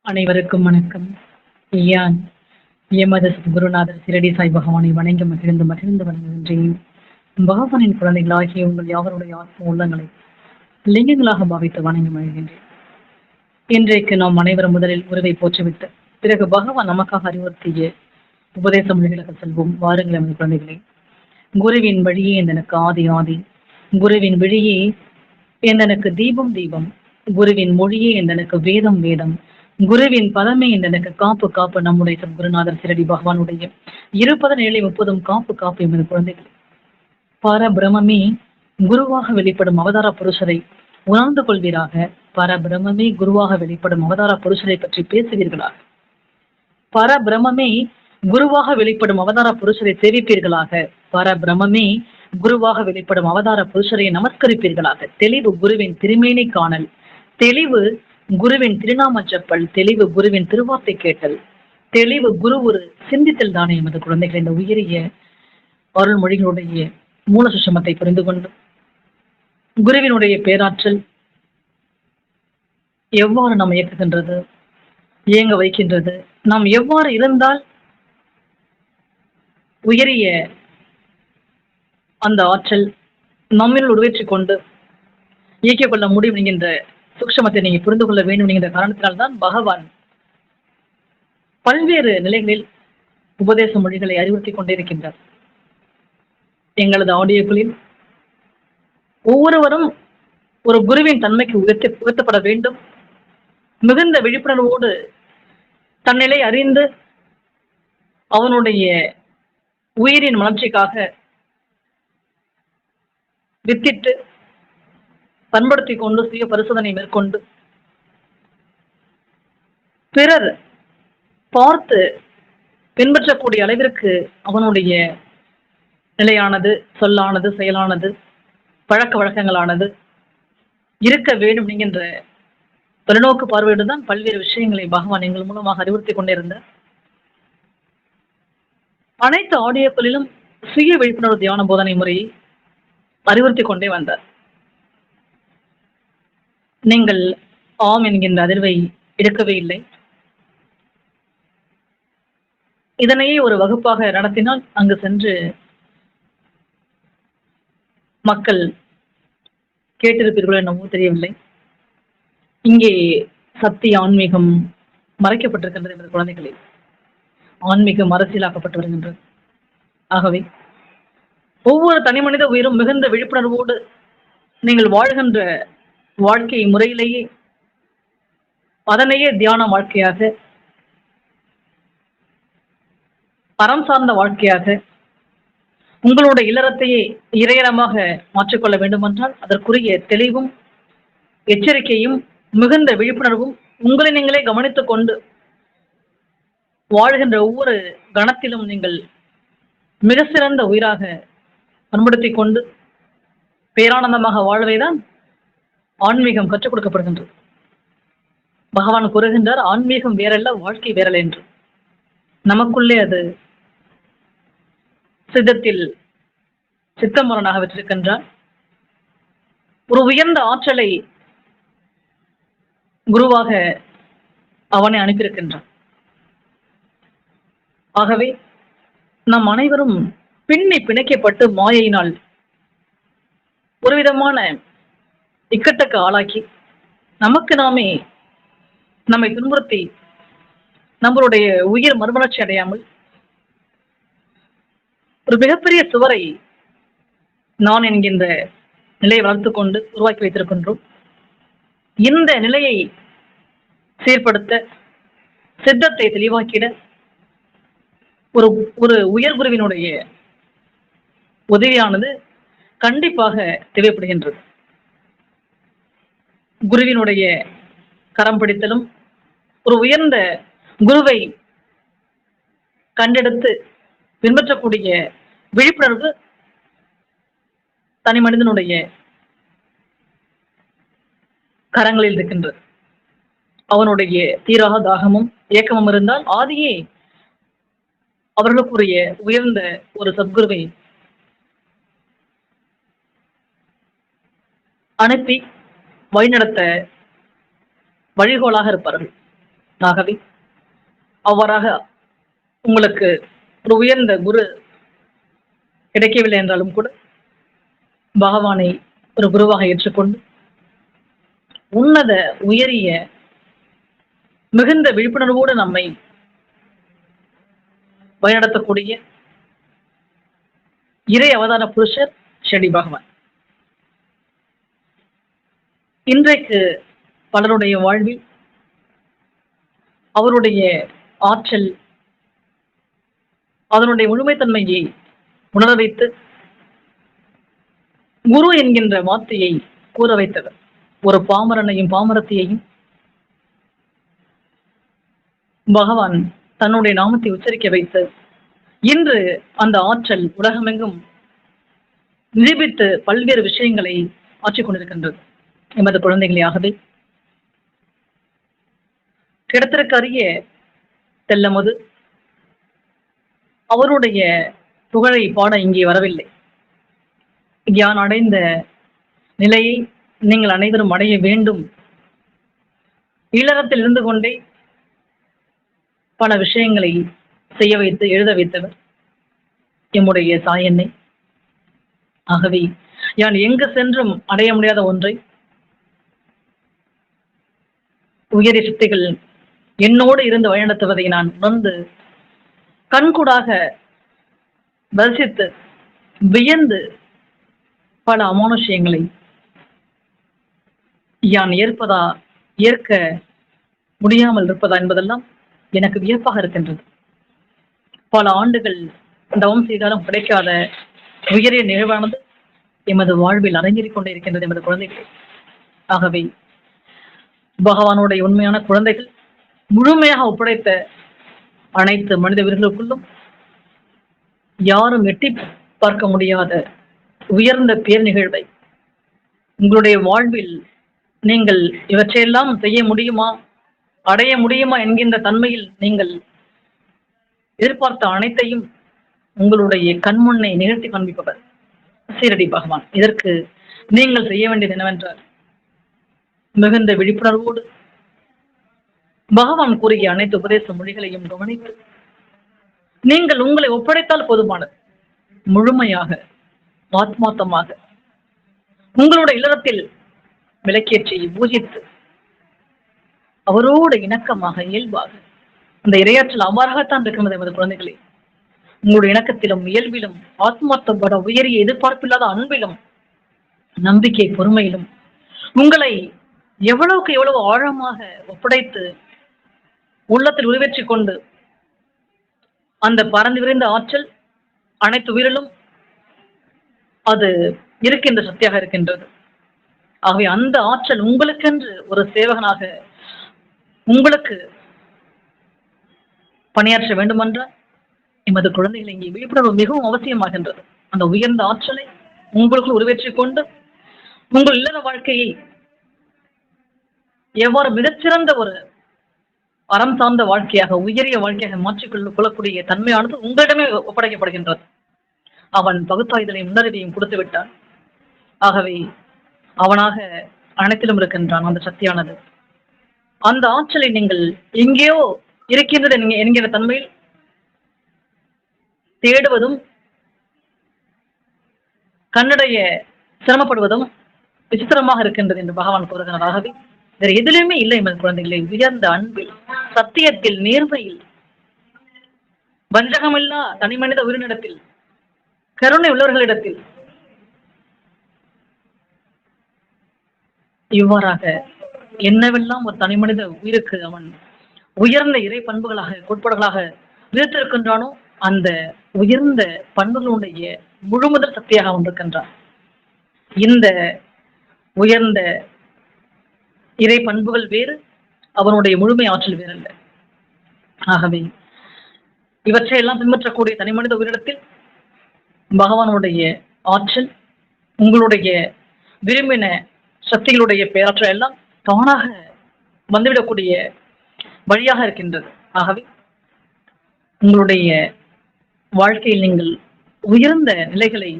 அனைவருக்கும் வணக்கம். யான் எமது குருநாதர் சிரடி சாய் பகவானை வணங்கி மகிழ்ந்து மகிழ்ந்து வணங்குகின்றேன். பகவானின் குழந்தைகளாகிய உங்கள் யாவருடைய ஆத்ம உள்ளங்களை லிங்கங்களாக பாவித்து வணங்கி மகிழ்கின்றேன். இன்றைக்கு நாம் அனைவரும் முதலில் உறவை போற்றுவிட்டு பிறகு பகவான் நமக்காக அறிவுறுத்திய உபதேச மொழிகளுக்கு செல்வோம். வாருங்கள் எமது குழந்தைகளே. குருவின் வழியே எனக்கு ஆதி ஆதி. குருவின் வழியே எனக்கு தீபம் தீபம். குருவின் மொழியே எனக்கு வேதம் வேதம். குருவின் பதமே எனக்கு காப்பு காப்பு நம்முடைய குருநாதர் சிரடி பகவானுடைய. இருபது ஏழை முப்பதும் காப்பு காப்பு எமது குழந்தைகள். பரபிரமே குருவாக வெளிப்படும் அவதார புருஷரை உணர்ந்து கொள்வீராக. பரபிரமே குருவாக வெளிப்படும் அவதார புருஷரை பற்றி பேசுவீர்களாக. பரபிரமே குருவாக வெளிப்படும் அவதார புருஷரை சேவிப்பீர்களாக. பரபிரமே குருவாக வெளிப்படும் அவதார புருஷரை நமஸ்கரிப்பீர்களாக. தெளிவு குருவின் திருமேனி காணல். தெளிவு குருவின் திருநாம ஜப்பல் தெளிவு குருவின் திருவார்த்தை கேட்டல். தெளிவு குரு ஒரு சிந்தித்தல் தானே எமது குழந்தைகள் இந்த உயரிய அருள்மொழிகளுடைய மூல சுஷமத்தை புரிந்து கொண்டு குருவினுடைய பேராற்றல் எவ்வாறு நாம் இயக்குகின்றது இயங்க வைக்கின்றது நாம் எவ்வாறு இருந்தால் உயரிய அந்த ஆற்றல் நம்மில் உருவேற்றிக் கொண்டு இயக்கிக் கொள்ள முடியும் என்கின்ற சூக்ஷமத்தை நீங்க புரிந்து கொள்ள வேண்டும் என்கின்ற காரணத்தினால்தான் பகவான் பல்வேறு நிலைகளில் உபதேச மொழிகளை அறிவுறுத்திக் கொண்டிருக்கின்றார். எங்களது ஆடியோக்களில் ஒவ்வொருவரும் ஒரு குருவின் தன்மைக்கு உயர்த்தி உயர்த்தப்பட வேண்டும். மிகுந்த விழிப்புணர்வோடு தன்னிலை அறிந்து அவனுடைய உயிரின் வளர்ச்சிக்காக வித்திட்டு பண்படுத்தி கொண்டு சுய பரிசோதனை மேற்கொண்டு பிறர் பார்த்து பின்பற்றக்கூடிய அளவிற்கு அவனுடைய நிலையானது சொல்லானது செயலானது பழக்க வழக்கங்களானது இருக்க வேண்டும் என்கின்ற தொலைநோக்கு பார்வையோடு தான் பல்வேறு விஷயங்களை பகவான் எங்கள் மூலமாக அறிவுறுத்தி கொண்டிருந்தார். அனைத்து ஆடியோக்களிலும் சுய விழிப்புணர்வு தியான போதனை முறையை அறிவுறுத்தி கொண்டே வந்தார். நீங்கள் ஆம் என்கின்ற அதிர்வை எடுக்கவே இல்லை. இதனையே ஒரு வகுப்பாக நடத்தினால் அங்கு சென்று மக்கள் கேட்டிருப்பீர்களோ என்னவோ தெரியவில்லை. இங்கே சக்தி ஆன்மீகம் மறைக்கப்பட்டிருக்கின்றது என்ற குழந்தைகளில். ஆன்மீகம் அரசியலாக்கப்பட்டு வருகின்றது. ஆகவே ஒவ்வொரு தனி மனித உயிரும் மிகுந்த விழிப்புணர்வோடு நீங்கள் வாழ்கின்ற வாழ்க்கை முறையிலேயே அதனையே தியான வாழ்க்கையாக பரம் சார்ந்த வாழ்க்கையாக உங்களோட இல்லறத்தையே இறையறமாக மாற்றிக்கொள்ள வேண்டுமென்றால் அதற்குரிய தெளிவும் எச்சரிக்கையும் மிகுந்த விழிப்புணர்வும் உங்களை நீங்களே கவனித்துக் கொண்டு வாழ்கின்ற ஒவ்வொரு கணத்திலும் நீங்கள் மிக சிறந்த உயிராக பண்படுத்திக் கொண்டு பேரானந்தமாக வாழ்வைதான் ஆன்மீகம் கற்றுக் கொடுக்கப்படுகின்றது. பகவான் கூறுகின்றார் ஆன்மீகம் வேறல்ல வாழ்க்கை வேறல்ல என்று. நமக்குள்ளே அது சித்தத்தில் சித்தமரனாக வச்சிருக்கின்றார். ஒரு உயர்ந்த ஆற்றலை குருவாக அவனை அனுப்பியிருக்கின்றான். ஆகவே நம் அனைவரும் பின்னி பிணைக்கப்பட்டு மாயையினால் ஒரு விதமான இக்கட்டுக்கு ஆளாக்கி நமக்கு நாமே நம்மை துன்புறுத்தி நம்மளுடைய உயிர் மறுமலர்ச்சி அடையாமல் ஒரு மிகப்பெரிய சுவரை நான் என்கின்ற நிலையை வளர்த்து கொண்டு உருவாக்கி வைத்திருக்கின்றோம். இந்த நிலையை சீர்படுத்த சித்தத்தை தெளிவாக்கிட ஒரு ஒரு உயர்குருவினுடைய உதவியானது கண்டிப்பாக தேவைப்படுகின்றது. குருவினுடைய கரம் பிடித்தலும் ஒரு உயர்ந்த குருவை கண்டெடுத்து பின்பற்றக்கூடிய விழிப்புணர்வு தனி மனிதனுடைய கரங்களில் இருக்கின்றது. அவனுடைய தீராக தாகமும் ஏக்கமும் இருந்தால் ஆதியே அவர்களுக்குரிய உயர்ந்த ஒரு சத்குருவை அனுப்பி வழிநடத்த வழிகோலாக இருப்பார்கள். ஆகவே அவ்வாறாக உங்களுக்கு ஒரு உயர்ந்த குரு கிடைக்கவில்லை என்றாலும் கூட பகவானை ஒரு குருவாக ஏற்றுக்கொண்டு உன்னத உயரிய மிகுந்த விழிப்புணர்வோடு நம்மை வழிநடத்தக்கூடிய இறை அவதார புருஷர் ஷெடி பகவான். இன்றைக்கு பலருடைய வாழ்வில் அவருடைய ஆற்றல் அதனுடைய முழுமைத்தன்மையை உணர வைத்து குரு என்கின்ற வார்த்தையை கூற வைத்தவர். ஒரு பாமரனையும் பாமரத்தையையும் பகவான் தன்னுடைய நாமத்தை உச்சரிக்க வைத்து இன்று அந்த ஆற்றல் உலகமெங்கும் நிரூபித்து பல்வேறு விஷயங்களை ஆற்றிக் கொண்டிருக்கின்றது. எமது குழந்தைகளையாகவே கிடத்திற்கு அரிய தெல்லமுது அவருடைய புகழை பாட இங்கே வரவில்லை. யான் அடைந்த நிலையை நீங்கள் அனைவரும் அடைய வேண்டும். ஈழத்தில் இருந்து கொண்டே பல விஷயங்களை செய்ய வைத்து எழுத வைத்தவர் எம்முடைய தாயெண்ணை ஆகவே யான் எங்கு சென்றும் அடைய முடியாத ஒன்றை உயரிய சக்திகள் என்னோடு இருந்து வழிநடத்துவதை நான் உணர்ந்து கண்கூடாக தரிசித்து வியந்து பல அமானுஷயங்களை யான் ஏற்பதா ஏற்க முடியாமல் இருப்பதா என்பதெல்லாம் எனக்கு வியப்பாக இருக்கின்றது. பல ஆண்டுகள் தவம் செய்தாலும் கிடைக்காத உயரிய நிகழ்வானது எமது வாழ்வில் அரங்கேறிக் கொண்டே இருக்கின்றது எமது குழந்தைகள் ஆகவே பகவானுடைய உண்மையான குழந்தைகள் முழுமையாக ஒப்படைத்த அனைத்து மனித வீரர்களுக்குள்ளும் யாரும் எட்டி பார்க்க முடியாத உயர்ந்த பேர் நிகழ்வை உங்களுடைய வாழ்வில் நீங்கள் இவற்றையெல்லாம் செய்ய முடியுமா? அடைய முடியுமா என்கின்ற தன்மையில் நீங்கள் எதிர்பார்த்த அனைத்தையும் உங்களுடைய கண்முன்னை நிகழ்த்தி காண்பிப்பவர் சீரடி பகவான். இதற்கு நீங்கள் செய்ய வேண்டியது என்னவென்றால் மிகுந்த விழிப்புணர்வோடு பகவான் கூறிய அனைத்து உபதேச மொழிகளையும் கவனித்து நீங்கள் உங்களை ஒப்படைத்தால் போதுமானது. முழுமையாக ஆத்மாத்தமாக உங்களுடைய இல்லறத்தில் விளக்கேற்றி பூஜித்து அவரோட இணக்கமாக இயல்பாக. அந்த இரையாற்றல் அவ்வாறாகத்தான் இருக்கிறது எமது குழந்தைகளே. உங்களுடைய இணக்கத்திலும் இயல்பிலும் ஆத்மார்த்தப்பட உயரிய எதிர்பார்ப்பில்லாத அன்பிலும் நம்பிக்கை பொறுமையிலும் உங்களை எவ்வளவுக்கு எவ்வளவு ஆழமாக ஒப்படைத்து உள்ளத்தில் உருவேற்றிக் கொண்டு அந்த பறந்து விரிந்த ஆற்றல் அனைத்து உயிரிலும் அது இருக்கின்ற சக்தியாக இருக்கின்றது. ஆகவே அந்த ஆற்றல் உங்களுக்கென்று ஒரு சேவகனாக உங்களுக்கு பணியாற்ற வேண்டுமென்றால் எமது குழந்தைகள் இங்கே விழிப்புணர்வு மிகவும் அவசியமாகின்றது. அந்த உயர்ந்த ஆற்றலை உங்களுக்குள் உருவேற்றிக் கொண்டு உங்கள் இல்லற வாழ்க்கையை எவ்வாறு மிகச்சிறந்த ஒரு அறம் சார்ந்த வாழ்க்கையாக உயரிய வாழ்க்கையாக மாற்றிக்கொள்ள கொள்ளக்கூடிய தன்மையானது உங்களிடமே ஒப்படைக்கப்படுகின்றது. அவன் பகுத்தாய்தலையும் முன்னறிவையும் கொடுத்து விட்டான். ஆகவே அவனாக அனைத்திலும் இருக்கின்றான் அந்த சக்தியானது. அந்த ஆற்றலை நீங்கள் எங்கேயோ இருக்கின்றது என்கிற தன்மையில் தேடுவதும் கண்ணடைய சிரமப்படுவதும் விசித்திரமாக இருக்கின்றது என்று பகவான் கூறுகிறாராகவே வேறு எதிலுமே இல்லை எமது குழந்தைகளை. உயர்ந்த அன்பில் சத்தியத்தில் நேர்மையில் வஞ்சகமில்லா தனி மனித உயிரினிடத்தில் கருணை உள்ளவர்களிடத்தில் இவ்வாறாக என்னவெல்லாம் ஒரு தனி மனித உயிருக்கு அவன் உயர்ந்த இறை பண்புகளாக கோட்பாடுகளாக விதித்திருக்கின்றானோ அந்த உயர்ந்த பண்புகளுடைய முழுமுதல் சக்தியாக அவன் இருக்கின்றான். இந்த உயர்ந்த இறை பண்புகள் வேறு அவனுடைய முழுமை ஆற்றல் வேறல்ல. ஆகவே இவற்றையெல்லாம் பின்பற்றக்கூடிய தனி மனித உயிரிடத்தில் பகவானுடைய ஆற்றல் உங்களுடைய விரும்பின சக்திகளுடைய பேராற்றல் எல்லாம் தானாக வந்துவிடக்கூடிய வழியாக இருக்கின்றது. ஆகவே உங்களுடைய வாழ்க்கையில் நீங்கள் உயர்ந்த நிலைகளை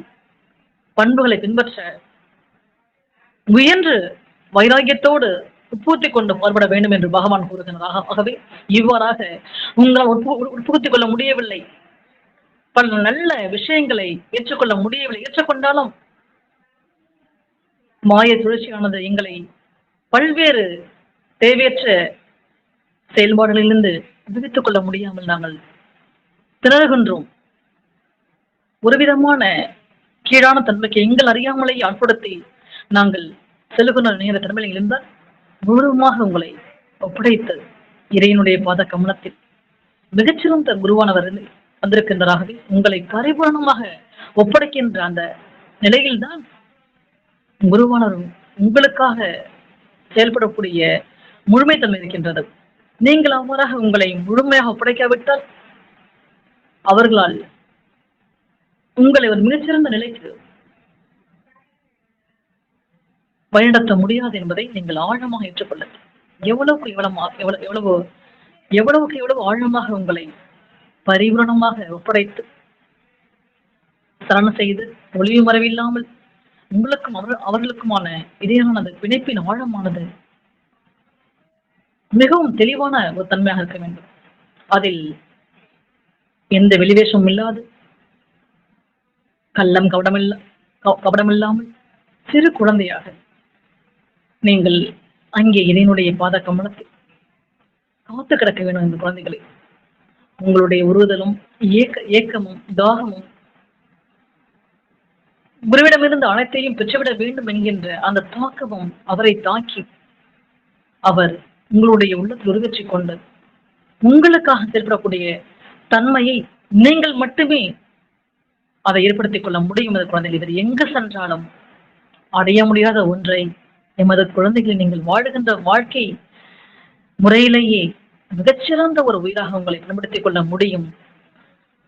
பண்புகளை பின்பற்ற முயன்று வைராகியத்தோடு உட்புகுத்தி கொண்டு பாடுபட வேண்டும் என்று பகவான் கூறுகின்றார் ஆகவே இவ்வாறாக உங்களால் உட்புகுத்திக் கொள்ள முடியவில்லை. பல நல்ல விஷயங்களை ஏற்றுக்கொள்ள முடியவில்லை. ஏற்றுக்கொண்டாலும் மாய சுழற்சியானது எங்களை பல்வேறு தேவையற்ற செயல்பாடுகளிலிருந்து விடுவித்துக் கொள்ள முடியாமல் நாங்கள் திணறுகின்றோம். ஒரு விதமான கீழான தன்மைக்கு எங்கள் அறியாமலே ஆட்படுத்தி நாங்கள் செல்லுகின்ற நேர தன்மையில் இருந்தால் முழுவதுமாக உங்களை ஒப்படைத்து இறையினுடைய பாத கமலத்தில் மிகச்சிறந்த குருவானவர் வந்திருக்கின்றாகவே உங்களை பரிபூர்ணமாக ஒப்படைக்கின்ற அந்த நிலையில்தான் குருவானவர் உங்களுக்காக செயல்படக்கூடிய முழுமைத்தன்மை இருக்கின்றது. நீங்கள் அவ்வாறாக உங்களை முழுமையாக ஒப்படைக்காவிட்டால் அவர்களால் உங்களை ஒரு மிகச்சிறந்த நிலைக்கு வழிநடத்த முடியாது என்பதை நீங்கள் ஆழமாக ஏற்றுக்கொள்ளுங்கள். எவ்வளவுக்கு எவ்வளவு எவ்வளவு எவ்வளவு எவ்வளவுக்கு எவ்வளவு ஆழமாக உங்களை பரிபூரணமாக ஒப்படைத்து சரணம் செய்து ஒளிவு மறைவில்லாமல் உங்களுக்கும் அவர் அவர்களுக்குமான இடையிலானது பிணைப்பின் ஆழமானது மிகவும் தெளிவான ஒரு தன்மையாக இருக்க வேண்டும். அதில் எந்த வெளிவேஷமும் இல்லாது கள்ளம் கவடமில்ல க- கபடமில்லாமல் சிறு குழந்தையாக நீங்கள் அங்கே இதனுடைய பாத கமலத்தில் காத்து கிடக்க வேண்டும் இந்த குழந்தைகளை. உங்களுடைய உருதலும் ஏக்க ஏக்கமும் தாகமும் குருவிடமிருந்து அனைத்தையும் பெற்றுவிட வேண்டும் என்கின்ற அந்த தாக்கமும் அவரை தாக்கி அவர் உங்களுடைய உள்ளத்தில் உருவெற்றிக் கொண்டு உங்களுக்காக செயல்படக்கூடிய தன்மையை நீங்கள் மட்டுமே அதை ஏற்படுத்திக் கொள்ள முடியும் என்ற குழந்தைகள். இவர் எங்கு சென்றாலும் அடைய முடியாத ஒன்றை எமது குழந்தைகளை நீங்கள் வாழுகின்ற வாழ்க்கை முறையிலேயே மிகச்சிறந்த ஒரு உயிராக உங்களை பயன்படுத்திக் கொள்ள முடியும்.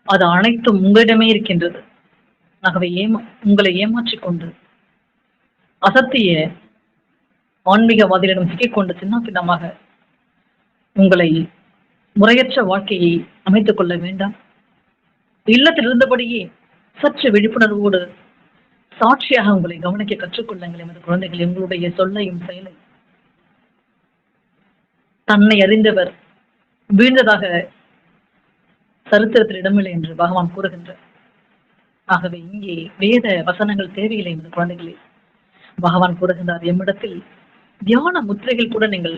அது அனைத்தும் உங்களிடமே இருக்கின்றது. ஆகவே ஏமா உங்களை ஏமாற்றிக் கொண்டு அசத்திய ஆன்மீகவாதிகளிடம் சிக்கிக்கொண்டு சின்ன பின்னமாக உங்களை முறையற்ற வாழ்க்கையை அமைத்துக் கொள்ள வேண்டாம். இல்லத்தில் இருந்தபடியே சற்று விழிப்புணர்வோடு சாட்சியாக உங்களை கவனிக்க கற்றுக்கொள்ளுங்கள் எமது குழந்தைகள். உங்களுடைய சொல்லையும் செயலை தன்னை அறிந்தவர் வீழ்ந்ததாக சரித்திரத்தில் இடமில்லை என்று பகவான் கூறுகின்றார். ஆகவே இங்கே வேத வசனங்கள் தேவையில்லை என்று குழந்தைகளே. பகவான் கூறுகின்றார் எம்மிடத்தில் தியான முத்திரைகள் கூட நீங்கள்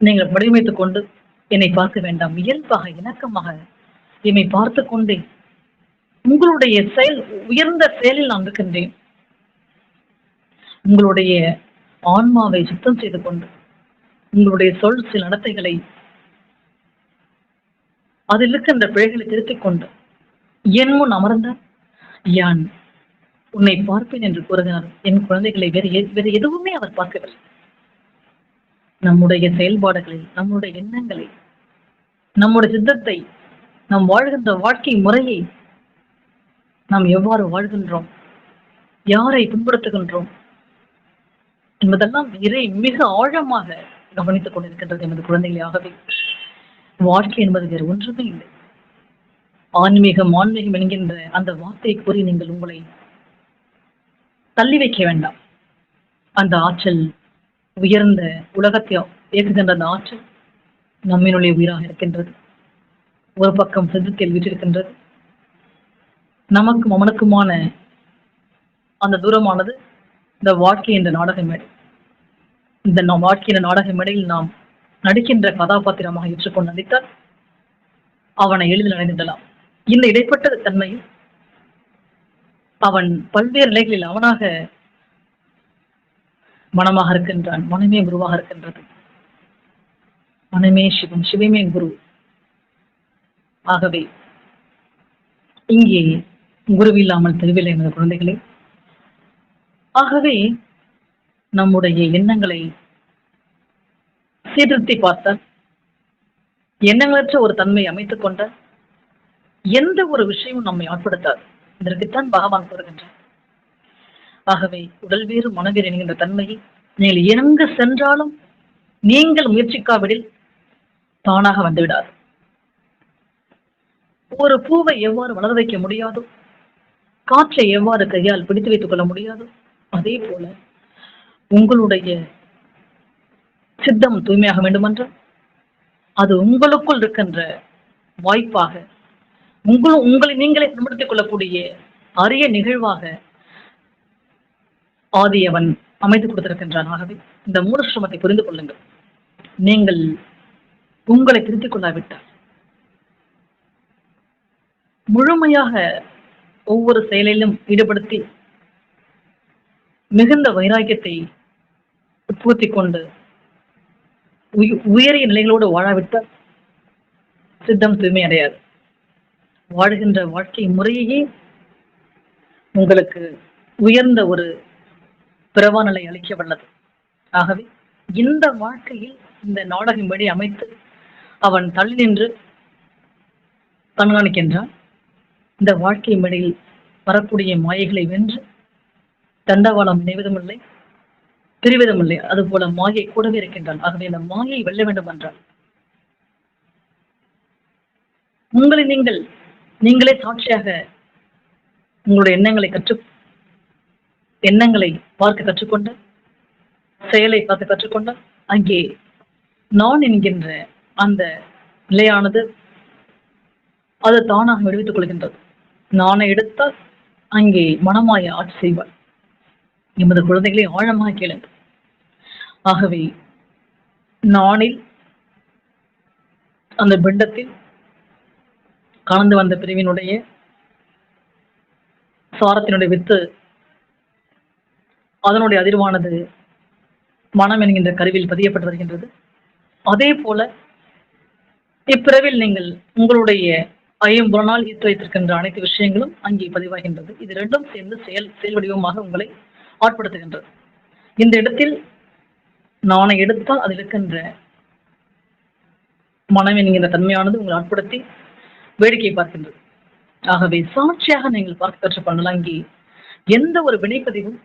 நீங்கள் வடிவமைத்துக் கொண்டு என்னை பார்க்க வேண்டாம். இயல்பாக இணக்கமாக என்னை பார்த்து கொண்டே உங்களுடைய செயல் உயர்ந்த செயலில் நான் இருக்கின்றேன். உங்களுடைய ஆன்மாவை சுத்தம் செய்து கொண்டு உங்களுடைய சொல் சில நடத்தைகளை அதில் இருக்கின்ற பிழைகளை திருத்திக் கொண்டு என் முன் அமர்ந்த யான் உன்னை பார்ப்பேன் என்று கூறுகிறார். என் குழந்தைகளை வேறு வேறு எதுவுமே அவர் பார்க்கவில்லை. நம்முடைய செயல்பாடுகளில் நம்முடைய எண்ணங்களை நம்முடைய சித்தத்தை நாம் வாழ்கின்ற வாழ்க்கை முறையை நாம் எவ்வாறு வாழ்கின்றோம்? யாரை பின்படுத்துகின்றோம் என்பதெல்லாம் இறை மிக ஆழமாக கவனித்துக் கொண்டிருக்கின்றது எமது குழந்தைகளே ஆகவே வாழ்க்கை என்பது வேறு ஒன்றுமே இல்லை. ஆன்மீகம் ஆன்மீகம் என்கின்ற அந்த வார்த்தையை கூறி நீங்கள் உங்களை தள்ளி வைக்க வேண்டாம். அந்த ஆற்றல் உயர்ந்த உலகத்தை இயக்குகின்ற அந்த ஆற்றல் நம்மினுடைய உயிராக இருக்கின்றது. ஒரு பக்கம் செதுத்தில் விட்டிருக்கின்றது நமக்கும் அவனுக்குமான அந்த தூரமானது இந்த வாழ்க்கை என்ற நாடக மேடை. இந்த வாழ்க்கை என்ற நாடக மேடையில் நாம் நடிக்கின்ற கதாபாத்திரமாக ஏற்றுக்கொண்டு நடித்தால் அவனை எளிதில் அடைந்துவிடலாம் இந்த இடைப்பட்ட தன்மையில் அவன் பல்வேறு நிலைகளில் அவனாக மனமாக இருக்கின்றான். மனமே குருவாக இருக்கின்றது. மனமே சிவம் சிவமே குரு. ஆகவே இங்கே குருவில்லாமல் தெரியவில்லை என்ற குழந்தைகளே. ஆகவே நம்முடைய எண்ணங்களை சீர்திருத்தி பார்த்த எண்ணங்களற்ற ஒரு தன்மை அமைத்துக் கொண்ட எந்த ஒரு விஷயமும் நம்மை ஆட்படுத்தாது. இதற்குத்தான் பகவான் கூறுகின்றார். ஆகவே உடல் வேறு மனவேறு என்கின்ற தன்மையை நீங்கள் எங்கு சென்றாலும் நீங்கள் முயற்சிக்காவிடில் தானாக வந்துவிடாது. ஒரு பூவை எவ்வாறு வளர வைக்க முடியாதோ காற்றை எவ்வாறு கையால் பிடித்து வைத்துக் கொள்ள முடியாது அதே போல உங்களுடைய சித்தம் தூய்மையாக வேண்டுமென்றால் அது உங்களுக்குள் இருக்கின்ற வாய்ப்பாக உங்களும் உங்களை நீங்களே பயன்படுத்திக் கொள்ளக்கூடிய அரிய நிகழ்வாக ஆதியவன் அமைத்து கொடுத்திருக்கின்றான். ஆகவே இந்த மூலஸ்ரமத்தை புரிந்து கொள்ளுங்கள். நீங்கள் உங்களை திருத்திக் கொள்ளாவிட்டால் முழுமையாக ஒவ்வொரு செயலிலும் ஈடுபடுத்தி மிகுந்த வைராக்கியத்தை பூர்த்தி கொண்டு உயரிய நிலைகளோடு வாழாவிட்டால் சித்தம் தூய்மை அடையாது. வாழ்கின்ற வாழ்க்கை முறையையே உங்களுக்கு உயர்ந்த ஒரு பிறவா நிலை அளிக்க வல்லது. ஆகவே இந்த வாழ்க்கையில் இந்த நாடகம் படி அமைத்து அவன் தள்ளி நின்று கண்காணிக்கின்றான். இந்த வாழ்க்கை மேடையில் வரக்கூடிய மாயைகளை வென்று தண்டவாளம் நினைவதுமில்லை. இல்லை பிரிவிதம் இல்லை. அது போல மாயை கூடவே இருக்கின்றான். ஆகவே அந்த மாயை வெல்ல வேண்டும் என்றால் உங்களை நீங்கள் நீங்களே சாட்சியாக உங்களுடைய எண்ணங்களை கற்று எண்ணங்களை பார்க்க கற்றுக்கொண்டு செயலை பார்க்க கற்றுக்கொண்டு அங்கே நான் என்கின்ற அந்த நிலையானது அது தானாக விடுவித்துக் கொள்கின்றது. நானை எடுத்தால் அங்கே மனமாய ஆட்சி செய்வாள். எமது குழந்தைகளை ஆழமாக கேளுங்கள். ஆகவே நானில் அந்த பிண்டத்தில் கலந்து வந்த பிரிவினுடைய சாரத்தினுடைய வித்து அதனுடைய அதிர்வானது மனம் என்கின்ற கருவில் பதியப்பட்டு வருகின்றது. அதே போல இப்பிறவில் நீங்கள் உங்களுடைய ஐம்புறனால் ஈர்த்து வைத்திருக்கின்ற அனைத்து விஷயங்களும் அங்கே பதிவாகின்றது. இது ரெண்டும் சேர்ந்து செயல் செயல் வடிவமாக உங்களை ஆட்படுத்துகின்றது. இந்த இடத்தில் நானை எடுத்தால் அது இருக்கின்ற மனம் என்கின்ற தன்மையானது உங்களை ஆட்படுத்தி வேடிக்கை பார்க்கின்றது. ஆகவே சாட்சியாக நீங்கள் பார்க்க கற்றுக்கொள்ளலாம் அங்கே எந்த ஒரு வினைப்பதிவும்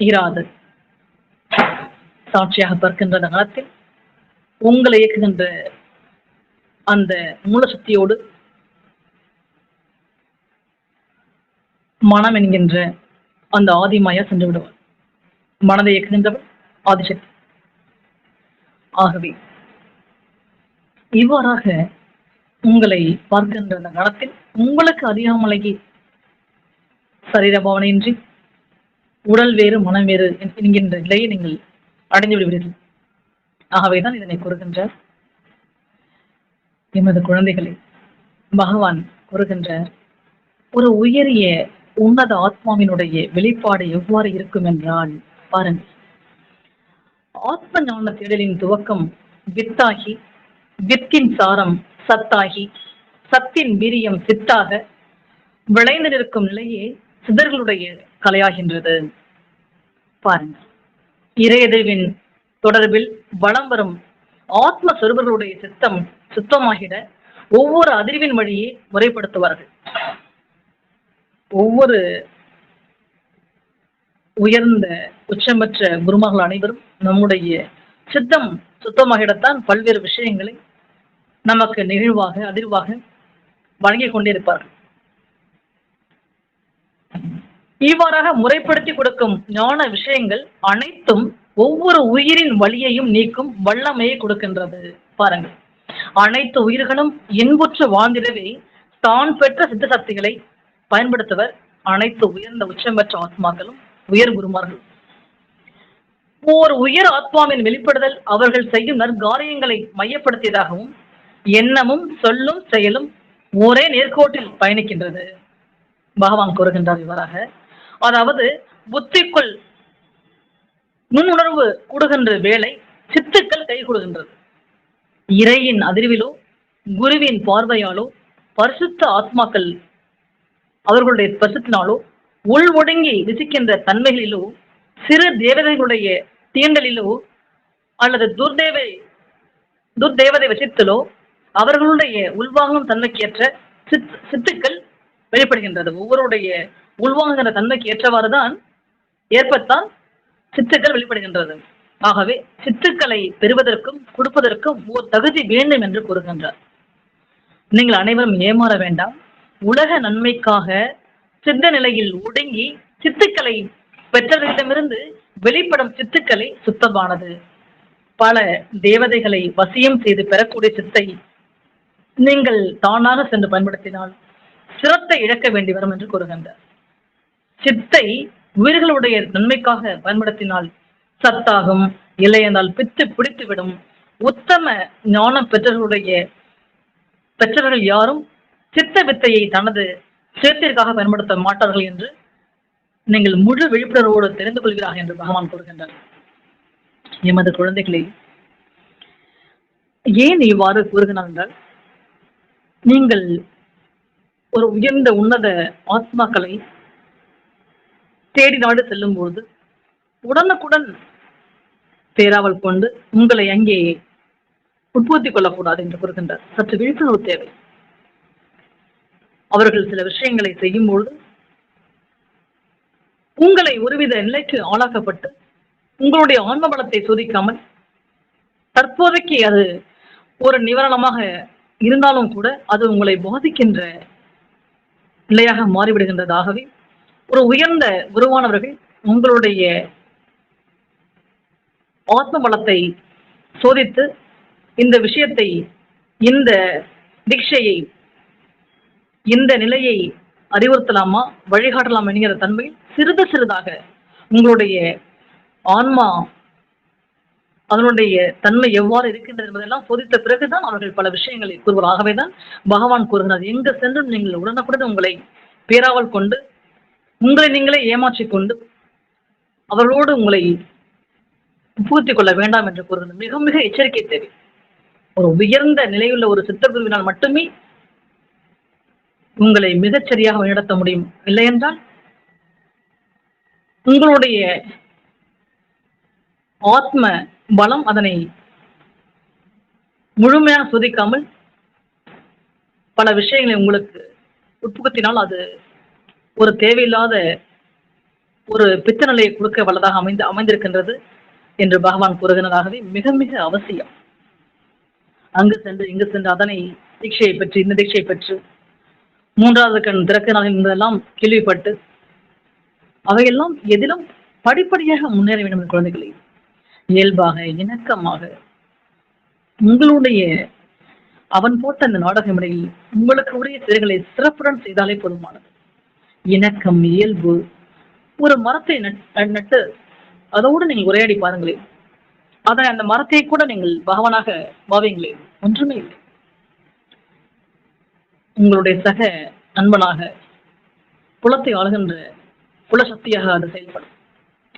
இராது. சாட்சியாக பார்க்கின்ற அந்த காலத்தில் உங்களை இயக்குகின்ற அந்த மூலசக்தியோடு மனம் என்கின்ற அந்த ஆதிமாயா சென்று விடுவார். மனதை இயக்குகின்றவர் ஆதிசக்தி. ஆகவே இவ்வாறாக உங்களை பார்க்கின்ற அந்த கணத்தில் உங்களுக்கு அறியாமலேயே சரீர பாவனையின்றி உடல் வேறு மனம் வேறு என்கின்ற நிலையை நீங்கள் அடைந்து விடுவீர்கள். ஆகவேதான் இதனை கூறுகின்றார். எமது குழந்தைகளை பகவான் கூறுகின்றார் ஒரு உயரிய உன்னத ஆத்மாவினுடைய வெளிப்பாடு எவ்வாறு இருக்கும் என்றால் பாருங்கள். ஆத்ம ஞான தேடலின் துவக்கம் வித்தாகி வித்தின் சாரம் சத்தாகி சத்தின் வீரியம் சித்தாக விளைந்து நிற்கும் நிலையே சிதர்களுடைய கலையாகின்றது. பாருங்கள் இறையதிர்வின் தொடர்பில் வளம் வரும் ஆத்ம சொருபர்களுடைய சித்தம் சுத்தமாகிட ஒவ்வொரு அதிர்வின் வழியே முறைப்படுத்துவார்கள். ஒவ்வொரு உயர்ந்த உச்சமற்ற குருமகள் அனைவரும் நம்முடைய சித்தம் சுத்தமாகிடத்தான் பல்வேறு விஷயங்களை நமக்கு நெகிழ்வாக அதிர்வாக வழங்கிக் கொண்டிருப்பார்கள். இவ்வாறாக முறைப்படுத்தி கொடுக்கும் ஞான விஷயங்கள் அனைத்தும் ஒவ்வொரு உயிரின் வழியையும் நீக்கும் வல்லமையை கொடுக்கின்றது. பாருங்கள். அனைத்து உயிர்களும் இன்புற்று வாழ்ந்திடவே தான் பெற்ற சித்த சக்திகளை பயன்படுத்துவர். அனைத்து உயர்ந்த உச்சம் பெற்ற ஆத்மாக்களும் உயர் குருமார்கள். ஓர் உயர் ஆத்மாவின் வெளிப்படுதல் அவர்கள் செய்யும் நற்காரியங்களை மையப்படுத்தியதாகவும் எண்ணமும் சொல்லும் செயலும் ஒரே நேர்கோட்டில் பயணிக்கின்றது. பகவான் கூறுகின்றார் இவ்வாறாக அதாவது புத்திக்குள் நுண்ணுணர்வு கூடுகின்ற வேலை சித்துக்கள் கை கொடுகின்றது. இறையின் அதிர்விலோ குருவின் பார்வையாலோ பரிசுத்த ஆத்மாக்கள் அவர்களுடைய பரிசுத்தினாலோ உள் ஒடுங்கி விசிக்கின்ற தன்மைகளிலோ சிறு தேவதைகளுடைய தீண்டலிலோ அல்லது துர்தேவை துர்தேவதை வசித்தலோ அவர்களுடைய உள்வாங்கும் தன்மைக்கேற்ற சித் சித்துக்கள் வெளிப்படுகின்றது. ஒவ்வொருடைய உள்வாங்குகிற தன்மைக்கு ஏற்றவாறுதான் ஏற்பத்தான் சித்துக்கள் வெளிப்படுகின்றது. ஆகவே சித்துக்களை பெறுவதற்கும் கொடுப்பதற்கும் ஓர் தகுதி வேண்டும் என்று கூறுகின்றார். நீங்கள் அனைவரும் ஏமாற வேண்டாம். உலக நன்மைக்காக சித்த நிலையில் ஒடுங்கி சித்துக்களை பெற்றவர்களிடமிருந்து வெளிப்படும் சித்துக்களை சுத்தமானது. பல தேவதைகளை வசியம் செய்து பெறக்கூடிய சித்தை நீங்கள் தானாக சென்று பயன்படுத்தினால் சிரத்தை இழக்க வேண்டி வரும் என்று கூறுகின்றார். சித்தை உயிர்களுடைய நன்மைக்காக பயன்படுத்தினால் சத்தாகும் இல்லையென்றால் பித்து பிடித்துவிடும். உத்தம ஞான பெற்றவர்களுடைய பெற்றவர்கள் யாரும் சித்த வித்தையை தனது சேர்த்திற்காக பயன்படுத்த மாட்டார்கள் என்று நீங்கள் முழு விழிப்புணர்வோடு தெரிந்து கொள்கிறார்கள் என்று பகவான் கூறுகின்றார். எமது குழந்தைகளை ஏன் இவ்வாறு கூறுகிறார் என்றால் நீங்கள் ஒரு உயர்ந்த உன்னத ஆத்மாக்களை தேடி நாடு செல்லும் போது உடனுக்குடன் பேராவல் கொண்டு உங்களை அங்கே உட்புகுத்திக் கொள்ளக்கூடாது என்று கூறுகின்றார். சற்று விழிப்புணர்வு தேவை. அவர்கள் சில விஷயங்களை செய்யும் பொழுது உங்களை ஒருவித நிலைக்கு ஆளாக்கப்பட்டு உங்களுடைய ஆன்ம பலத்தை சோதிக்காமல் தற்போதைக்கு அது ஒரு நிவாரணமாக இருந்தாலும் கூட அது உங்களை பாதிக்கின்ற நிலையாக மாறிவிடுகின்றதாகவே ஒரு உயர்ந்த குருவானவர்கள் உங்களுடைய ஆத்ம பலத்தை சோதித்து இந்த விஷயத்தை இந்த தீட்சையை இந்த நிலையை அறிவுறுத்தலாமா வழிகாட்டலாம் என்கிற தன்மையில் சிறிது சிறிதாக உங்களுடைய ஆன்மா அதனுடைய தன்மை எவ்வாறு இருக்கின்றது என்பதெல்லாம் சோதித்த பிறகுதான் அவர்கள் பல விஷயங்களை கூறுவார். ஆகவேதான் பகவான் கூறுகிறார் எங்க சென்றும் நீங்கள் உடனுக்குடன் உங்களை பேராவல் கொண்டு உங்களை நீங்களே ஏமாற்றிக் கொண்டு அவர்களோடு உங்களை புகுத்திக் கொள்ள வேண்டாம் என்று கூறுகிறது. மிக மிக எச்சரிக்கை தேவை. ஒரு உயர்ந்த நிலையுள்ள ஒரு சித்தகுருவினால் மட்டுமே உங்களை மிகச்சரியாக வழிநடத்த முடியும் இல்லை என்றால் உங்களுடைய ஆத்ம பலம் அதனை முழுமையாக சோதிக்காமல் பல விஷயங்களை உங்களுக்கு உட்புகுத்தினால் அது ஒரு தேவையில்லாத ஒரு பித்த நிலையை கொடுக்க வல்லதாக அமைந்து அமைந்திருக்கின்றது என்று பகவான் கூறுகிறதாகவே மிக மிக அவசியம். அங்கு சென்று இங்கு சென்று அதனை தீட்சையை பெற்று இந்த தீட்சையை பெற்று மூன்றாவது கண் திறக்க நாள் என்பதெல்லாம் கேள்விப்பட்டு அவையெல்லாம் எதிலும் படிப்படியாக முன்னேற வேண்டும் என் குழந்தைகளை. இயல்பாக இணக்கமாக உங்களுடைய அவன் போட்ட அந்த நாடக முறையில் உங்களுக்கு உரிய செயல்களை சிறப்புடன் செய்தாலே போதுமானது. இணக்கம் இயல்பு ஒரு மரத்தை நட்- நட்டு அதோடு நீங்கள் உரையாடி பாருங்களேன். அதை அந்த மரத்தை கூட நீங்கள் பகவானாக பாவீங்களே. ஒன்றுமே இல்லை. உங்களுடைய சக நண்பனாக புலத்தை ஆளுகின்ற குலசக்தியாக அது செயல்படும்.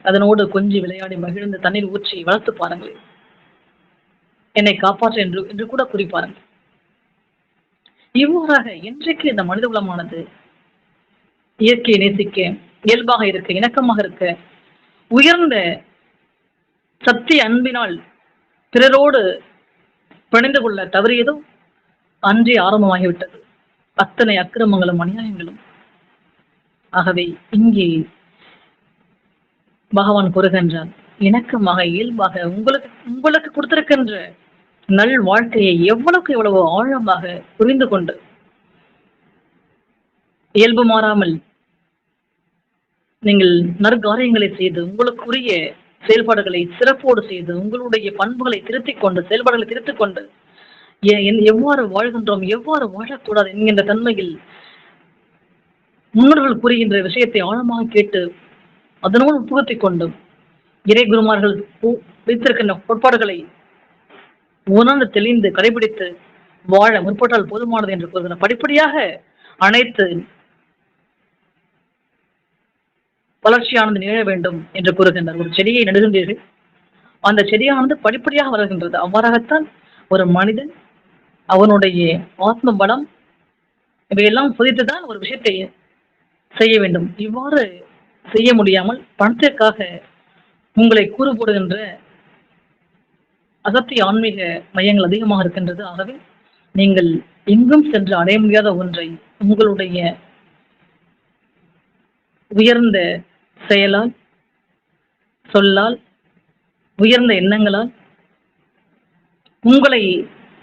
அதனோடு கொஞ்சி விளையாடி மகிழ்ந்து தண்ணீர் ஊற்றி வளர்த்து பாருங்களேன் என்னை காப்பாற்ற என்று என்று கூட குறிப்பாருங்கள். இவ்வாறாக இன்றைக்கு இந்த மனித குலமானது இயற்கையை நேசிக்க இயல்பாக இருக்க இணக்கமாக இருக்க உயர்ந்த சத்திய அன்பினால் பிறரோடு பிணைந்து கொள்ள தவறியதோ அன்றே ஆரம்பமாகிவிட்டது. அத்தனை அக்கிரமங்களும் அநியாயங்களும். ஆகவே இங்கே பகவான் கூறுகின்றான் இணக்கமாக இயல்பாக உங்களுக்கு உங்களுக்கு கொடுத்திருக்கின்ற நல் வாழ்க்கையை எவ்வளவுக்கு எவ்வளவு ஆழமாக புரிந்து கொண்டு இயல்பு மாறாமல் நீங்கள் நற்காரியங்களை செய்து உங்களுக்குரிய செயல்பாடுகளை சிறப்போடு செய்து உங்களுடைய பண்புகளை திருத்திக் கொண்டு செயல்பாடுகளை திருத்திக் கொண்டு எவ்வாறு வாழ்கின்றோம் எவ்வாறு வாழக்கூடாது என்கின்ற தன்மையில் முன்னோர்கள் கூறுகின்ற விஷயத்தை ஆழமாக கேட்டு அதனோடு புகுத்திக் கொண்டும் இறை குருமார்கள் வைத்திருக்கின்ற கோட்பாடுகளை உணர்ந்து தெளிந்து கடைபிடித்து வாழ முற்பட்டால் போதுமானது என்று கூறுகிறார் படிப்படியாக அனைத்து வளர்ச்சியானது நிகழ வேண்டும் என்று கூறுகின்றார் ஒரு செடியை நடுகின்றீர்கள். அந்த செடியானது படிப்படியாக வளர்கின்றது. அவ்வாறாகத்தான் ஒரு மனிதன் அவனுடைய ஆத்ம பலம் இவையெல்லாம் புதித்துதான் ஒரு விஷயத்தை செய்ய வேண்டும். இவ்வாறு செய்ய முடியாமல் பணத்திற்காக உங்களை கூறு போடுகின்ற அகத்திய ஆன்மீக மையங்கள் அதிகமாக இருக்கின்றது. ஆகவே நீங்கள் எங்கும் சென்று அடைய முடியாத ஒன்றை உங்களுடைய உயர்ந்த செயலால் சொல்லால் உயர்ந்த எண்ணங்களால் உங்களை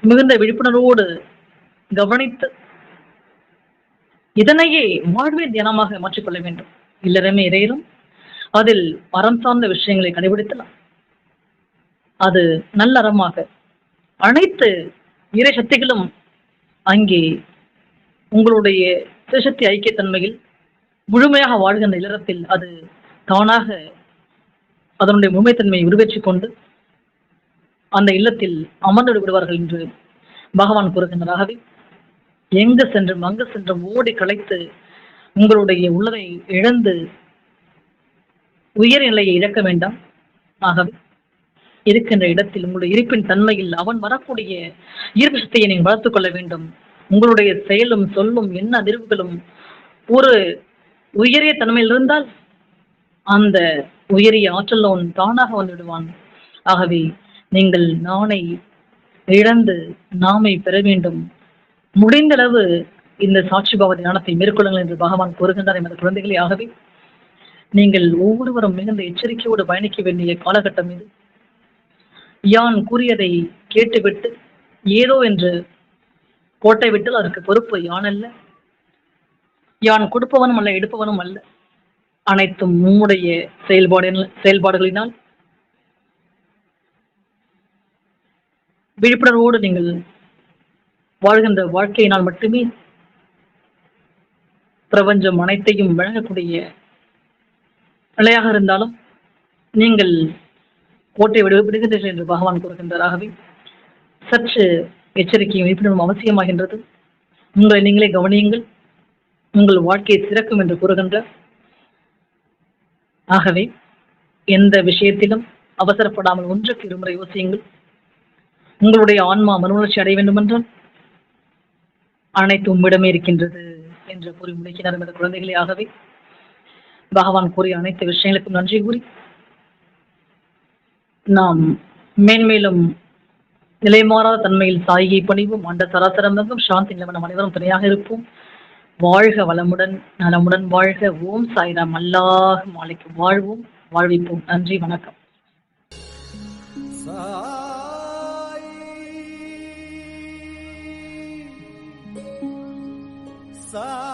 மிகுந்த விழிப்புணர்வோடு கவனித்து இதனையே வாழ்வே தியானமாக மாற்றிக்கொள்ள வேண்டும். இல்லறமே இறையிலும் அதில் அறம் சார்ந்த விஷயங்களை கடைபிடித்தலாம். அது நல்லறமாக அனைத்து இறை சக்திகளும் அங்கே உங்களுடைய சிவசக்தி ஐக்கியத்தன்மையில் முழுமையாக வாழ்கின்ற இல்லறத்தில் அது தானாக அதனுடைய முழுமைத்தன்மையை உருவேற்றிக் கொண்டு அந்த இல்லத்தில் அமர்ந்து விடுவார்கள் என்று பகவான் கூறுகின்றாகவே எங்கு சென்றும் அங்கு சென்றும் ஓடி களைத்து உங்களுடைய உள்ளதை இழந்து உயர்நிலையை இழக்க வேண்டாம். ஆகவே இருக்கின்ற இடத்தில் உங்களுடைய இருப்பின் தன்மையில் அவன் வரக்கூடிய ஈர்ப்பு சக்தியை நீங்கள் வளர்த்துக் கொள்ள வேண்டும். உங்களுடைய செயலும் சொல்லும் என்ன அதிர்வுகளும் ஒரு உயரிய தன்மையில் இருந்தால் அந்த உயரிய ஆற்றலோன் தானாக வந்து விடுவான் ஆகவே நீங்கள் நானை இழந்து நாமை பெற வேண்டும். முடிந்தளவு இந்த சாட்சி பாவ தியானத்தை மேற்கொள்ளுங்கள் என்று பகவான் கூறுகின்றார் எமது குழந்தைகளே. ஆகவே நீங்கள் ஒவ்வொருவரும் மிகுந்த எச்சரிக்கையோடு பயணிக்க வேண்டிய காலகட்டம் இது. யான் கூறியதை கேட்டுவிட்டு ஏதோ என்று கோட்டை விட்டால் அதற்கு பொறுப்பு யான் அல்ல. யான் கொடுப்பவனும் அல்ல எடுப்பவனும் அல்ல. அனைத்தும் உம்முடைய செயல்பாடு செயல்பாடுகளினால் விழிப்புணர்வோடு நீங்கள் வாழ்கின்ற வாழ்க்கையினால் மட்டுமே பிரபஞ்சம் அனைத்தையும் வழங்கக்கூடிய நிலையாக இருந்தாலும் நீங்கள் கோட்டை விடு விடுகின்றீர்கள் என்று பகவான் கூறுகின்றார். ஆகவே சற்று எச்சரிக்கையும் விழிப்புணர்வும் அவசியமாகின்றது. உங்களை நீங்களே கவனியுங்கள். உங்கள் வாழ்க்கையை சிறக்கும் என்று கூறுகின்றார். ஆகவே எந்த விஷயத்திலும் அவசரப்படாமல் ஒன்றுக்கு இருமுறை யோசியுங்கள். உங்களுடைய ஆன்மா மறுமலர்ச்சி அடைய வேண்டுமென்றால் அனைத்து உம்மிடமே இருக்கின்றது என்று கூறி முடிக்கிறார் என்ற குழந்தைகளே ஆகவே பகவான் கூறிய அனைத்து விஷயங்களுக்கும் நன்றி கூறி நாம் மேன்மேலும் நிலைமாறாத தன்மையில் சாயிகை பணிவும். அண்ட சராசரமெங்கும் சாந்தி நிலவன அனைவரும் துணையாக இருப்போம். வாழ்க வளமுடன் நலமுடன் வாழ்க. ஓம் சாய்ராம். அல்லாஹ் மாலைக்கு வாழ்வோம். வாழ்விப்போம். நன்றி வணக்கம். passar.